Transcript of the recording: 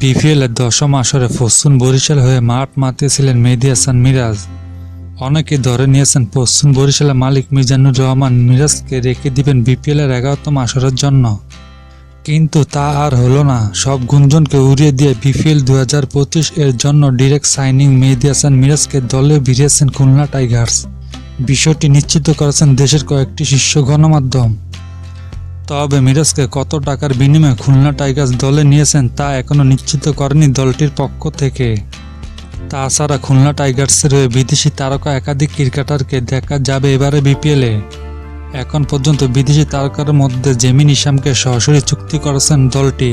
BPL এর দশম আসরে পশ্চিম বরিশাল হয়ে মাঠ মাতিয়েছিলেন মেহেদি হাসান মিরাজ। অনেকে ধরে নিয়েছেন পশ্চিম বরিশালের মালিক মিজানুর রহমান মিরাজকে রেখে দিবেন বিপিএল এর এগারোতম আসরের জন্য। কিন্তু তা আর হলো না। সব গুঞ্জনকে উড়িয়ে দিয়ে বিপিএল দু হাজার পঁচিশ এর জন্য ডিরেক্ট সাইনিং মেহেদি হাসান মিরাজকে দলে ভিড়িয়েছেন খুলনা টাইগার্স। বিষয়টি নিশ্চিত করেছেন দেশের কয়েকটি শীর্ষ গণমাধ্যম। তবে মিরাজকে কত টাকার বিনিময়ে খুলনা টাইগার্স দলে নিয়েছেন তা এখনও নিশ্চিত করেনি দলটির পক্ষ থেকে। তাছাড়া খুলনা টাইগার্সের হয়ে বিদেশি তারকা একাধিক ক্রিকেটারকে দেখা যাবে এবারে বিপিএলে। এখন পর্যন্ত বিদেশি তারকার মধ্যে জেমিন ইসামকে সরাসরি চুক্তি করেছেন দলটি।